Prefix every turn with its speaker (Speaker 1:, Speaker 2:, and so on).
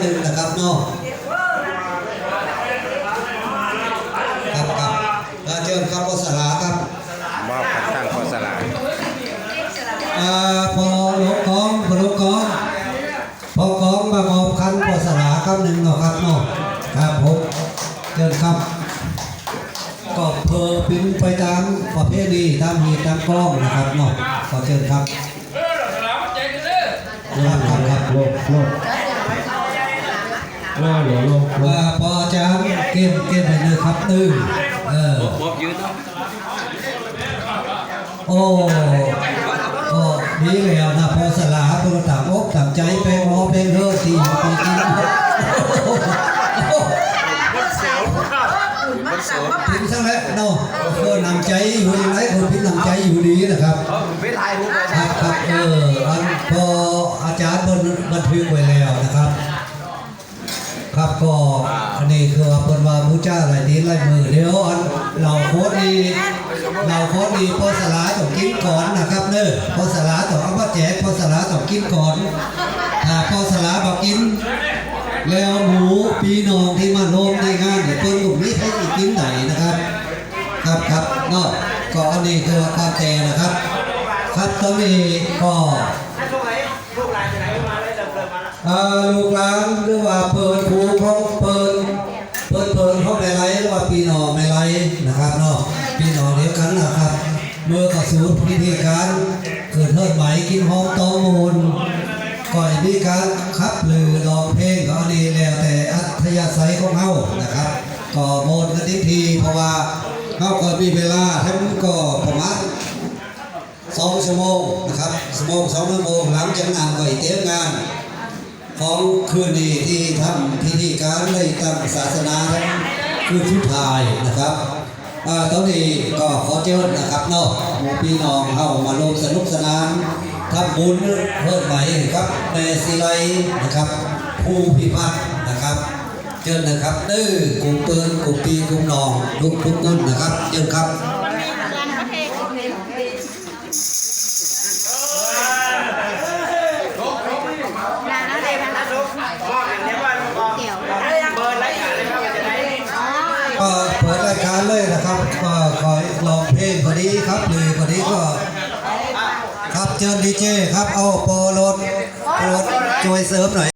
Speaker 1: หนึ่งนะครับเนาะครับครับอ่าเชิญครับพอสลาครับ
Speaker 2: มอบกับทางโฆษณา
Speaker 1: อ่าพอหลวงกองพอหลวงกองพอกองมามอบคันพอสลาครับหนึ่งเนาะครับเนาะครับผมเชิญครับก็เพอเป็นไปตามประเพณีตามมีตามกล้องนะครับเนาะขอเชิญครับครับครับครับ
Speaker 3: โลกโลก โลกโลกโลก
Speaker 1: ว่าพอจารย์เกมเกมไปเลยครับตึงเออโอ้ก็ดีแล้วนะพอสลาเพื่อต่างอกต่างใจไปมอเพลงเธอที่อยู่ปีกินพิมพ์ซะแล้วเนาะเพื่อนำใจอยู่ยังไงคนพิมพ์นำใจอยู่ดีนะครับครับครับเอออันพออาจารย์บันบันทึกไว้แล้วนะครับ ครับก็อันนี้คือว่าเพิ่นว่ามูจ้าหลายนี้หลายมือเดี๋ยวอันเราโคตรดีเราโคตรดีพอสลาต้องกินก่อนนะครับเน้อพอสลาต้องเอามาแจกพอสลาต้องกินก่อนถ้าพอสลาบอกกิน แล้วหมูปีน้องที่มาร่วมในงานเนี่ยเพิ่นกลุ่มนี้ให้อีกกินไหนนะครับ ครับครับเนาะก็อันนี้คือความแต่นะครับ ครับตอนนี้ก็
Speaker 4: ลูกหลานหรื
Speaker 1: อว่าเปิดภูเขาเปิดเปิดเปิดเขาไม่ไรหรือว่าปีหนอไม่ไรนะครับเนาะปีหนอเดียวกันนะครับเมื่อกระสูนพิธีการเกิดเทิดไหมกินหอมตอมูลก่อยมีการขับลือร้องเพลงก็อันนี้แล้วแต่อัธยาศัยของเฮานะครับก็โมนกันทีที เพราะว่าเฮาก็มีเวลาทั้งก็ประมาณสองชั่วโมงนะครับชั่วโมงสองชั่วโมงหลังจากนั้นก็อีเตรียมงาน ของคืนนี้ที่ทำพิธีการในตามศาสนาคืนชุดทายนะครับตอนนี้ก็ขอเชิญนะครับเนาะหมู่พี่น้องเข้ามาร่วมสนุกสนานทำบุญเพิ่มใหม่ครับแม่ศิไลนะครับผู้พิพัฒน์นะครับเชิญนะครับดื้อกลุ่มปืนกลุ่มปีกลุ่มนองทุกทุกคนนะครับเชิญครับ
Speaker 5: ร้านอะไรบ้างคะ
Speaker 4: ลูกพ่ออย่างนี้ว่าลูกบอกเบอร์รายการเลยครับว่าจะไหน
Speaker 5: อ๋อ
Speaker 1: ก็ เปิดรายการเลยนะครับก็ขอลองเพลงพอดีครับหรือพอดีก็ครับเชิญดีเจครับเอาโปรโลดโปรโลดช่วยเสริมหน่อย